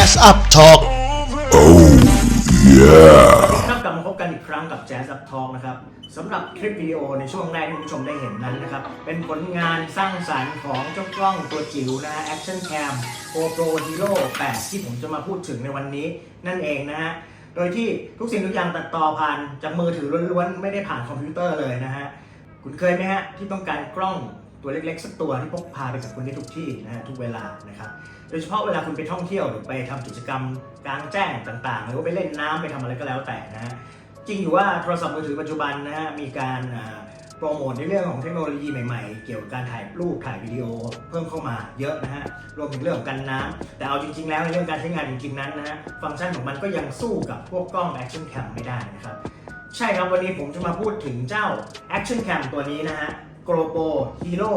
Jazz Up Talk ครับกลับมาพบกันอีกครั้งกับ Jazz Up Talk นะครับสำหรับคลิปวิดีโอในช่วงแรกที่คุณผู้ชมได้เห็นนั้นนะครับ เป็นผลงานสร้างสรรค์ของเจ้ากล้องตัวจิ๋วนะฮะ Action Cam GoPro Hero 8 ที่ผมจะมาพูดถึงในวันนี้นั่นเองนะฮะ โดยที่ทุกสิ่งทุกอย่างตัดต่อผ่านจากมือถือล้วนๆ ไม่ได้ผ่านคอมพิวเตอร์เลยนะฮะ คุณเคยไหมฮะ ที่ต้องการกล้อง ตัวเล็กๆสักตัวที่พกพาไปกับคุณได้ทุกที่นะฮะทุกเวลานะครับโดยเฉพาะเวลาคุณไปท่องเที่ยวหรือไปทำกิจกรรมกลางแจ้งต่างๆ หรือว่าไปเล่นน้ำไปทำอะไรก็แล้วแต่นะฮะจริงอยู่ว่าโทรศัพท์มือถือปัจจุบันนะฮะมีการโปรโมทในเรื่องของเทคโนโลยีใหม่ๆ เกี่ยวกับการถ่ายรูปถ่ายวิดีโอเพิ่มเข้ามาเยอะนะฮะรวมถึงเรื่องของกันน้ำแต่เอาจริง ๆ แล้วในเรื่องการใช้งานจริงๆนั้นนะฮะฟังก์ชันของมันก็ยังสู้กับพวกกล้อง Action Cam ไม่ได้นะครับใช่ครับวันนี้ผมจะมาพูดถึงเจ้า Action Cam ตัวนี้นะฮะ GoPro Hero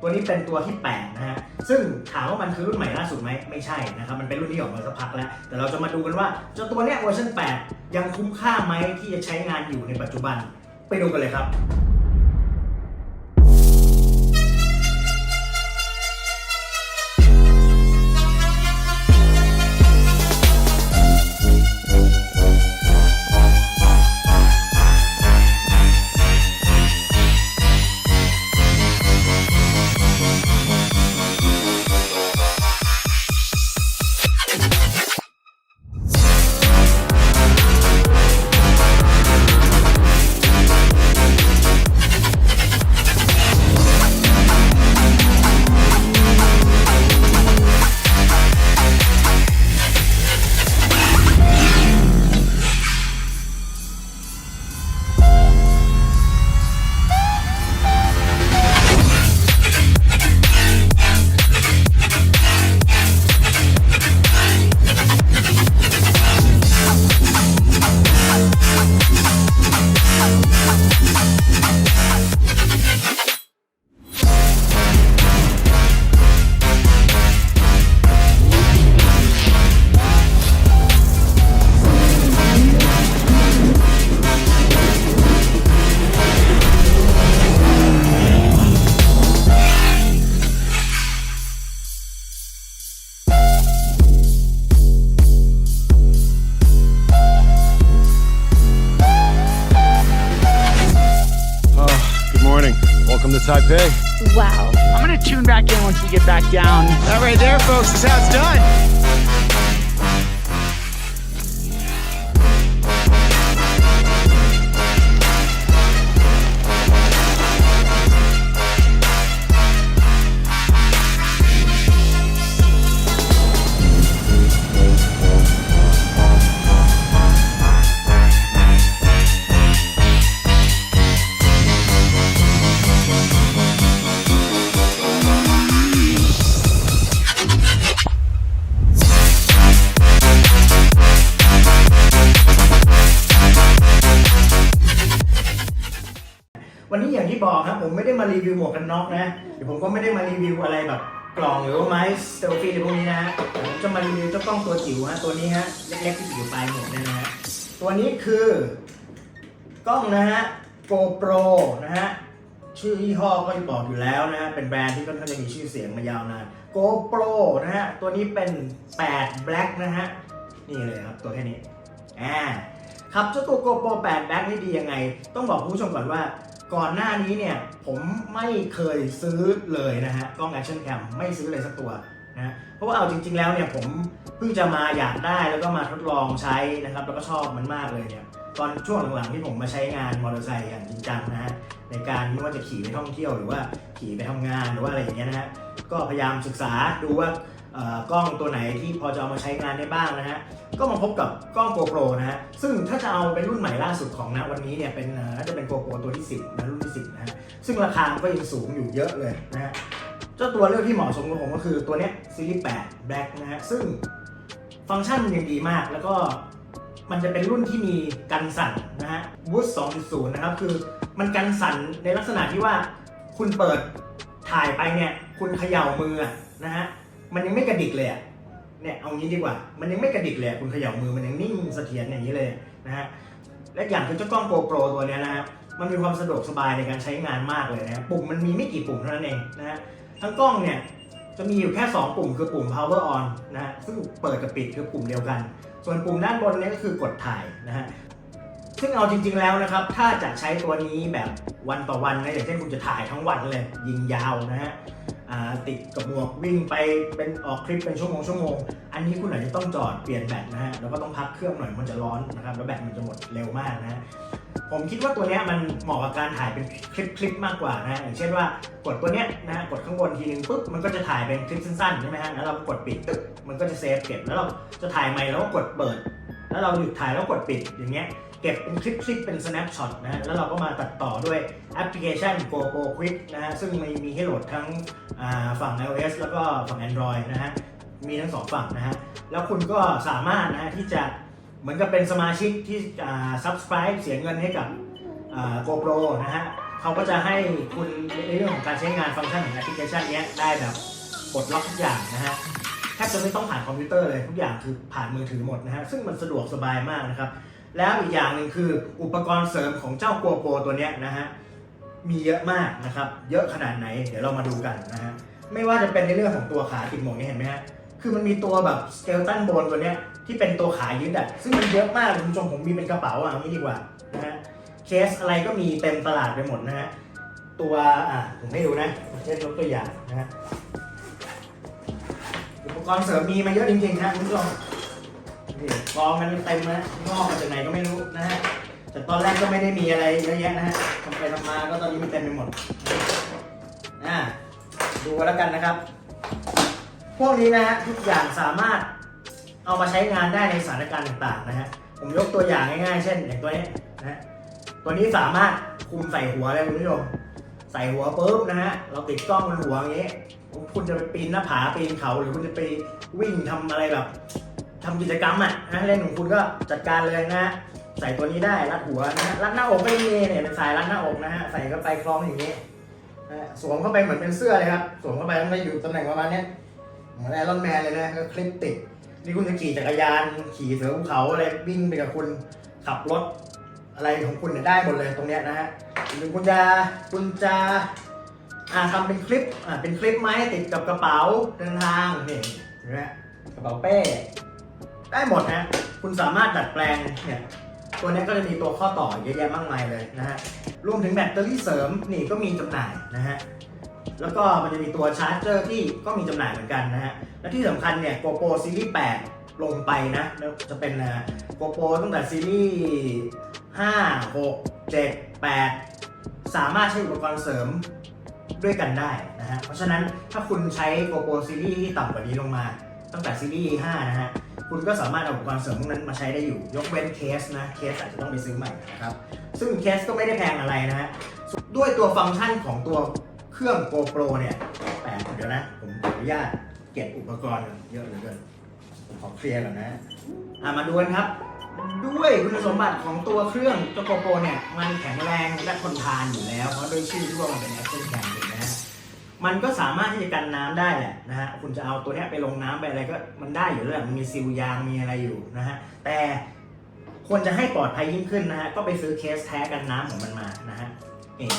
ตัวนี้เป็นตัวที่8นะฮะ ซึ่งถามว่ามันคือรุ่นใหม่ล่าสุดไหมไม่ใช่นะครับ มันเป็นรุ่นที่ออกมาสักพักแล้ว แต่เราจะมาดูกันว่าเจ้าตัวเนี้ยเวอร์ชัน8 ยังคุ้มค่าไหมที่จะใช้งานอยู่ในปัจจุบัน ไปดูกันเลยครับ Welcome to Taipei. Wow. I'm gonna tune back in once we get back down. That right there, folks, is how it's done.. น็อกนะเดี๋ยวผมก็ไม่ได้มารีวิวอะไรแบบกล่องหรือว่าไม้เซลฟี่ในพวกนี้นะฮะผมจะมารีวิวเจ้ากล้องตัวจิ๋วฮะตัวนี้ฮะเล็กๆที่อยู่ปลายหมวกเนี่ยนะฮะตัวนี้คือกล้องนะฮะ GoPro นะฮะชื่อยี่ห้อก็จะบอกอยู่แล้วนะฮะเป็นแบรนด์ที่ค่อนข้างจะมีชื่อเสียงมายาวนาน GoPro นะฮะตัวนี้เป็น 8 Black นะฮะนี่เลยครับตัวแค่นี้อ่าครับเจ้าตัว GoPro 8 Black นี่ดียังไง ต้องบอกผู้ชมก่อนว่า ก่อนหน้านี้เนี่ยผมไม่เคยซื้อเลยนะฮะกล้อง Action Cam ไม่ซื้อเลยสักตัวนะเพราะว่าเอาจริง ๆ แล้วเนี่ยผมเพิ่งจะมาอยากได้แล้วก็มาทดลองใช้นะครับแล้วก็ชอบมันมากเลยเนี่ยตอนช่วงหลังๆที่ผมมาใช้งานมอเตอร์ไซค์อย่างจริงจังนะฮะในการไม่ว่าจะขี่ไปท่องเที่ยวหรือว่าขี่ไปทำงานหรือว่าอะไรอย่างเงี้ยนะฮะก็พยายามศึกษาดูว่า กล้องตัวไหนที่พอจะเอามาใช้งานได้บ้างนะฮะ ก็มาพบกับกล้อง GoPro นะฮะ ซึ่งถ้าจะเอาเป็นรุ่นใหม่ล่าสุดของนะวันนี้เนี่ยเป็นน่าจะเป็น GoPro ตัวที่ 10นะรุ่นที่ 10นะฮะ ซึ่งราคาก็ยังสูงอยู่เยอะเลยนะฮะ เจ้าตัวเลือกที่เหมาะสมกับผมก็คือตัวเนี้ยซีรีส์8 Black นะฮะ ซึ่งฟังก์ชันมันยังดีมากแล้วก็มันจะเป็นรุ่นที่มีกันสั่นนะฮะ Boost 2.0 นะครับ คือมันกันสั่นในลักษณะที่ว่าคุณเปิดถ่ายไปเนี่ย คุณเขย่ามือนะฮะ มันยังไม่กระดิกเลยอะเนี่ยเอางี้ดีกว่า มันยังไม่กระดิกเลยคุณเขย่ามือมันยังนิ่งเสถียรอย่างนี้เลยนะฮะและอย่างคือเจ้ากล้อง GoPro ตัวเนี้ยนะฮะมันมีความสะดวกสบายในการใช้งานมากเลยนะฮะปุ่มมันมีไม่กี่ปุ่มเท่านั้นเองนะฮะทั้งกล้องเนี่ยจะมีอยู่แค่ 2 ปุ่มคือปุ่ม power on นะฮะซึ่งเปิดกับปิดคือปุ่มเดียวกัน ส่วนปุ่มด้านบนนี้ก็คือกดถ่ายนะฮะซึ่งเอาจริง ๆแล้วนะครับ ถ้าจะใช้ตัวนี้แบบวันต่อวันนะอย่างเช่นคุณจะถ่ายทั้งวันเลยยิงยาวนะฮะ ติดกับหมวกวิ่งไปเป็นออกคลิปเป็นชั่วโมงชั่วโมง อันนี้คุณอาจจะต้องจอดเปลี่ยนแบตนะฮะแล้วก็ต้องพักเครื่องหน่อยมันจะร้อนนะครับแล้วแบตมันจะหมดเร็วมากนะฮะผมคิดว่าตัวเนี้ยมันเหมาะกับการถ่ายเป็นคลิปคลิปมากกว่านะอย่างเช่นว่ากดตัวเนี้ยนะฮะกดข้างบนทีนึงปุ๊บมันก็จะถ่ายเป็นคลิปสั้นๆใช่ไหมฮะแล้วเรากดปิดตึกมันก็จะเซฟเก็บแล้วเราจะถ่ายใหม่แล้วก็กดเปิด แล้วเราหยุดถ่ายแล้วกดปิดอย่างเงี้ย เก็บเป็นคลิปคลิปเป็น snapshot นะแล้วเราก็มาตัดต่อด้วยแอปพลิเคชัน GoPro Quick นะฮะซึ่งมีมีให้โหลดทั้งอ่าฝั่ง iOS แล้วก็ฝั่ง Android นะฮะมีทั้งสองฝั่งนะฮะแล้วคุณก็สามารถนะฮะที่จะเหมือนกับเป็นสมาชิกที่อ่า subscribe เสียเงินให้กับโกโปรนะฮะเขาก็จะให้คุณในเรื่องของการใช้งานฟังก์ชันของแอปพลิเคชันนี้ได้แบบปลดล็อกทุกอย่างนะฮะแทบจะไม่ต้องผ่านคอมพิวเตอร์เลยทุกอย่างคือผ่านมือถือหมดนะฮะซึ่งมันสะดวกสบายมากนะครับ แล้วอีกอย่างหนึ่งคืออุปกรณ์เสริมของเจ้าโกโปตัวเนี้ยนะฮะมีเยอะมากนะครับ เยอะขนาดไหน เดี๋ยวเรามาดูกันนะฮะไม่ว่าจะเป็นในเรื่องของตัวขาติดหมวกเนี่ยเห็นไหมฮะคือมันมีตัวแบบสเกลตันโบนตัวเนี้ยที่เป็นตัวขายึดอะซึ่งมันเยอะมากคุณผู้ชมผมมีเป็นกระเป๋าอะเอางี้ดีกว่านะฮะเคสอะไรก็มีเต็มตลาดไปหมดนะฮะตัวอะผมให้ดูนะเช่นยกตัวอย่างนะฮะอุปกรณ์เสริมมีมาเยอะจริงๆนะคุณผู้ชม นี่กองมันเต็มนะงอกมาจากไหนก็ไม่รู้นะฮะแต่ตอนแรกก็ไม่ได้มีอะไรเยอะแยะนะฮะทำไปทำมาก็ตอนนี้มันเต็มไปหมดอะดูกันแล้วกันนะครับ พวกนี้นะฮะทุกอย่างสามารถเอามาใช้งานได้ในสถานการณ์ต่างๆนะฮะผมยกตัวอย่างง่ายๆ เช่นอย่างตัวนี้นะฮะตัวนี้สามารถคุมใส่หัวเลยคุณผู้ชมใส่หัวปุ๊บนะฮะเราติดกล้องบนหัวอย่างนี้ คุณจะไปปีนหน้าผาปีนเขาหรือคุณจะไปวิ่งทำอะไรแบบ ทำกิจกรรมอะนะเล่นของคุณก็จัดการเลยนะฮะใส่ตัวนี้ได้รัดหัวนะรัดหน้าอกไม่มีเนี่ยเป็นสายรัดหน้าอกนะฮะใส่เข้าไปคล้องอย่างนี้นะสวมเข้าไปเหมือนเป็นเสื้อเลยครับสวมเข้าไปมันจะอยู่ตำแหน่งประมาณนี้เหมือนไอรอนแมนเลยนะก็คลิปติดนี่คุณจะขี่จักรยานขี่เสือภูเขาอะไรวิ่งไปกับคุณขับรถอะไรของคุณเนี่ยได้หมดเลยตรงเนี้ยนะฮะหรือคุณจะคุณจะอ่าทำเป็นคลิปอ่าเป็นคลิปไหมติดกับกระเป๋าเดินทางนี่เห็นไหมกระเป๋าเป้ ได้หมดนะ คุณสามารถดัดแปลงเนี่ยตัวนี้ก็จะมีตัวข้อต่อเยอะแยะมากมายเลยนะฮะ รวมถึงแบตเตอรี่เสริมนี่ก็มีจำหน่ายนะฮะ แล้วก็มันจะมีตัวชาร์จเจอร์ที่ก็มีจำหน่ายเหมือนกันนะฮะ และที่สำคัญเนี่ย GoPro Series 8 ลงไปนะแล้วจะเป็นนะ GoPro ตั้งแต่ซีรีส์5 6 7 8 สามารถใช้อุปกรณ์เสริมด้วยกันได้นะฮะ เพราะฉะนั้นถ้าคุณใช้ GoPro ซีรีส์ที่ต่ำกว่านี้ลงมา ตั้งแต่ซีรีส์5นะฮะ คุณก็สามารถเอาอุปกรณ์เสริมพวกนั้นมาใช้ได้อยู่ ยกเว้นเคสนะ เคสอาจจะต้องไปซื้อใหม่นะครับ ซึ่งเคสก็ไม่ได้แพงอะไรนะฮะ ด้วยตัวฟังก์ชันของตัวเครื่อง GoPro เนี่ยแปลเดี๋ยวนะ ผมขออนุญาตเก็บอุปกรณ์เยอะเหลือเกินผมขอเคลียร์ก่อนนะอะมาดูกันครับ ด้วยคุณสมบัติของตัวเครื่องเจ้าโกโปรเนี่ย มันแข็งแรงและทนทานอยู่แล้ว เพราะด้วยชื่อที่ว่ามันเป็นแอคชั่นแค มันก็สามารถที่จะกันน้ำได้แหละนะฮะคุณจะเอาตัวนี้ไปลงน้ำไปอะไรก็มันได้อยู่แล้วแหละมันมีซิลยางมีอะไรอยู่นะฮะแต่ควรจะให้ปลอดภัยยิ่งขึ้นนะฮะก็ไปซื้อเคสแท้กันน้ำของมันมานะฮะนี่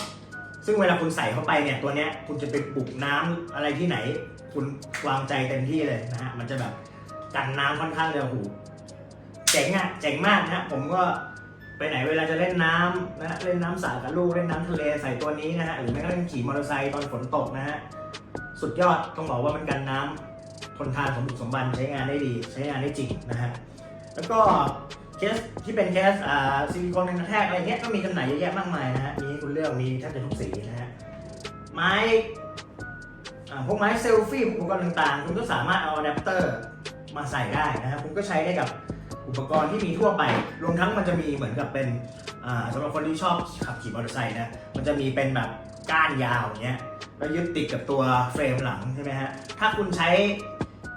ซึ่งเวลาคุณใส่เข้าไปเนี่ยตัวเนี้ยคุณจะไปบุกน้ำอะไรที่ไหน คุณวางใจเต็มที่เลยนะฮะมันจะแบบกันน้ำค่อนข้างจะหูเจ๋งอะเจ๋งมากนะฮะผมก็ ไปไหนเวลาจะเล่นน้ำนะฮะเล่นน้ำสาดกับลูกเล่นน้ำทะเลใส่ตัวนี้นะฮะหรือแม้กระทั่งขี่มอเตอร์ไซค์ตอนฝนตกนะฮะสุดยอดต้องบอกว่ามันกันน้ำทนทานสมบุกสมบันใช้งานได้ดี ใช้งานได้จริงนะฮะแล้วก็เคสที่เป็นเคสอ่าซิลิโคนกระแทกอะไรเงี้ยก็มีจำหน่ายเยอะแยะมากมายนะฮะมีคุณเลือกมีแทบจะทุกสีนะฮะไม้อ่าพวกไม้เซลฟี่อุปกรณ์ต่างๆ คุณก็สามารถเอาอะแดปเตอร์มาใส่ได้นะฮะคุณก็ใช้ได้กับ อุปกรณ์ที่มีทั่วไป รวมทั้งมันจะมีเหมือนกับเป็นสำหรับคนที่ชอบขับขี่มอเตอร์ไซค์นะ มันจะมีเป็นแบบก้านยาวเงี้ยแล้วยึดติดกับตัวเฟรมหลังใช่ไหมฮะ ถ้าคุณใช้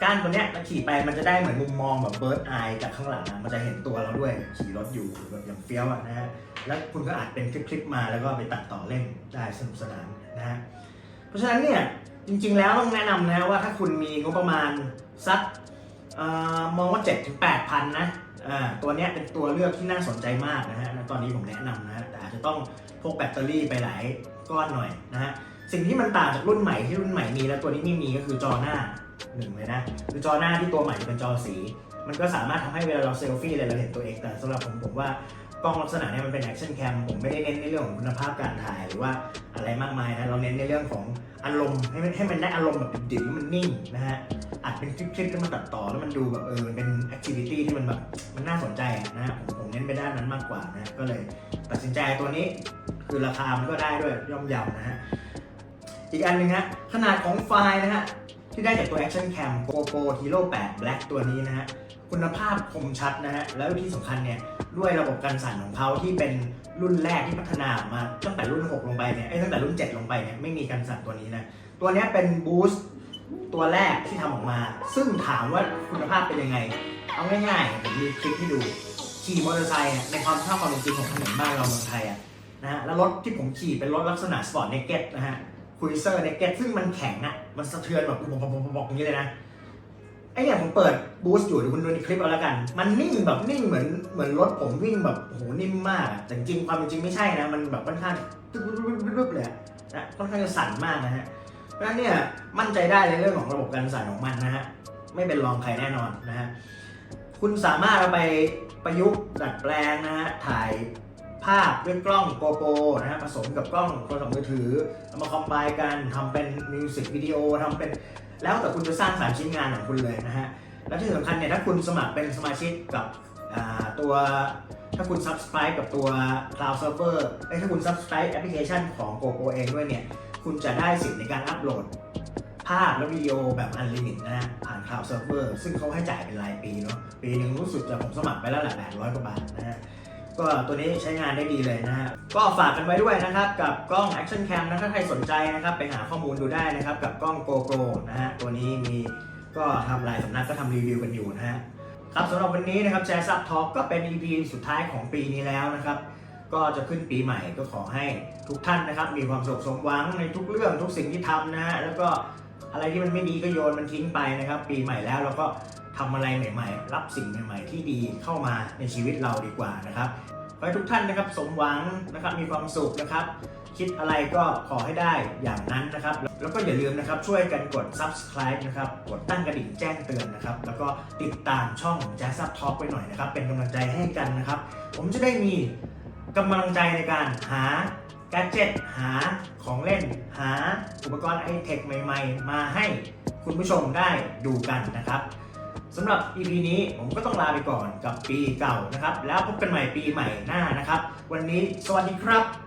ก้านตัวเนี้ยแล้วขี่ไปมันจะได้เหมือนมุมมองแบบเบิร์ดไอจากข้างหลังอะมันจะเห็นตัวเราด้วยขี่รถอยู่แบบอย่างเฟี้ยวนะฮะ แล้วคุณก็อาจเป็นคลิปๆมาแล้วก็ไปตัดต่อเล่นได้สนุกสนานนะฮะ เพราะฉะนั้นเนี่ยจริงๆแล้วต้องแนะนำนะว่าถ้าคุณมีงบประมาณสัก มองว่า7จ็ถึงแปดพันนะตัวนี้เป็นตัวเลือกที่น่าสนใจมากนะฮะตอนนี้ผมแนะนำนะฮะแต่อาจจะต้องพกแบตเตอรี่ไปหลายก้อนหน่อยนะฮะสิ่งที่มันต่างจากรุ่นใหม่ที่รุ่นใหม่มีแล้วตัวนี้ไม่มีก็คือจอหน้าหนึ่งเลยนะคือจอหน้าที่ตัวใหม่จะเป็นจอสี มันก็สามารถทำให้เวลาเราเซลฟี่อะไรเราเห็นตัวเองแต่สำหรับผมผมว่า กล้องลักษณะเนี้มันเป็นแอคชั่นแคมผมไม่ได้เน้นในเรื่องของคุณภาพการถ่ายหรือว่าอะไรมากมายนะเราเน้นในเรื่องของอารมณ์ให้มันให้มันได้อารมณ์แบบดิบๆมันนิ่งนะฮะอัดเป็นคลิปๆแล้วมันตัดต่อแล้วมันดูแบบเออมันเป็นแอคทิวิตี้ที่มันแบบมันน่าสนใจนะฮะผมผมเน้นไปด้านนั้นมากกว่านะก็เลยตัดสินใจตัวนี้คือราคามันก็ได้ด้วยย่อมเยาวนะฮะอีกอันหนึ่งฮะขนาดของไฟล์นะฮะที่ได้จากตัว Action Cam GoPro Hero 8 Black ตัวนี้นะฮะคุณภาพคมชัดนะฮะแล้วที่สำคัญเนี่ย ด้วยระบบการสั่นของเขาที่เป็นรุ่นแรกที่พัฒนาออกมาตั้งแต่รุ่น 6 ลงไปเนี่ยไอ้ตั้งแต่รุ่น 7 ลงไปเนี่ยไม่มีการสั่นตัวนี้นะตัวนี้เป็นบูสต์ตัวแรกที่ทำออกมา ซึ่งถามว่าคุณภาพเป็นยังไง เอาง่ายๆผมมีคลิปให้ดูขี่มอเตอร์ไซค์ในความชอบความจริงของถนนบ้านเราเมืองไทยอะนะฮะแล้วรถที่ผมขี่เป็นรถลักษณะสปอร์ตเนกเก็ตนะฮะคุยเซอร์เนกเก็ตซึ่งมันแข็งอะมันสะเทือนแบบบอกบอกบอกอย่างนี้เลยนะ ไอ้เนี่ยผมเปิดบูสต์อยู่เดี๋ยวคุณดูในคลิปเอาล้วกัน มันนิ่งแบบนิ่งเหมือนเหมือนรถผมวิ่งแบบโหนิ่มมากแต่จริงความเป็นจริงไม่ใช่นะ มันแบบค่อนข้างตึ๊บตึ๊บตึ๊บตึ๊บตึ๊บเลยนะค่อนข้างจะสั่นมากนะฮะเพราะฉะนั้นเนี่ยมั่นใจได้ในเรื่องของระบบการสั่นของมันนะฮะไม่เป็นรองใครแน่นอนนะฮะคุณสามารถเอาไปประยุกต์ดัดแปลงนะฮะถ่ายภาพด้วยกล้องโกโปรนะฮะผสมกับกล้องโทรศัพท์มือถือเอามาคอมไบกันทำเป็นมิวสิกวิดีโอทำเป็น แล้วแต่คุณจะสร้างสรรค์ชิ้นงานของคุณเลยนะฮะ แล้วที่สำคัญเนี่ยถ้าคุณสมัครเป็นสมาชิกกับตัวถ้าคุณ subscribe กับตัว Cloud Server เอ้ถ้าคุณ subscribe แอปพลิเคชันของ GoPro เองด้วยเนี่ย คุณจะได้สิทธิ์ในการอัปโหลด ภาพและวิดีโอแบบอันลิมิตนะฮะผ่าน Cloud Server ซึ่งเขาให้จ่ายเป็นรายปีเนาะ ปีหนึ่งรู้สึกจะผมสมัครไปแล้วแหละ800 กว่าบาทนะฮะ ก็ตัวนี้ใช้งานได้ดีเลยนะฮะก็ฝากกันไว้ด้วยนะครับ กับกล้อง Action Cam นะถ้าใครสนใจนะครับ ไปหาข้อมูลดูได้นะครับ กับกล้อง GoPro นะฮะตัวนี้มีก็ทำหลายสำนักก็ทำรีวิวกันอยู่นะฮะครับสำหรับวันนี้นะครับแชร์ซับทอ k ก็เป็น EP สุดท้ายของปีนี้แล้วนะครับ ก็จะขึ้นปีใหม่ก็ขอให้ทุกท่านนะครับ มีความสุขสมหวังในทุกเรื่องทุกสิ่งที่ทำนะฮะแล้วก็อะไรที่มันไม่ดีก็โยนมันทิ้งไปนะครับ ปีใหม่แล้วเราก็ ทำอะไรใหม่ๆ รับสิ่งใหม่ ๆ ที่ดีเข้ามาในชีวิตเราดีกว่านะครับขอให้ทุกท่านนะครับสมหวังนะครับมีความสุขนะครับ คิดอะไรก็ขอให้ได้อย่างนั้นนะครับ แล้วก็อย่าลืมนะครับช่วยกันกด subscribe นะครับกดตั้งกระดิ่งแจ้งเตือนนะครับ แล้วก็ติดตามช่อง Jazz Up Talk ไว้หน่อยนะครับ เป็นกำลังใจให้กันนะครับ ผมจะได้มีกำลังใจในการหาแกจิตหาของเล่น หาอุปกรณ์ไอเทคใหม่ ๆ มาให้คุณผู้ชมได้ดูกันนะครับ สำหรับ EP นี้ผมก็ต้องลาไปก่อนกับปีเก่านะครับ แล้วพบกันใหม่ปีใหม่หน้านะครับ วันนี้สวัสดีครับ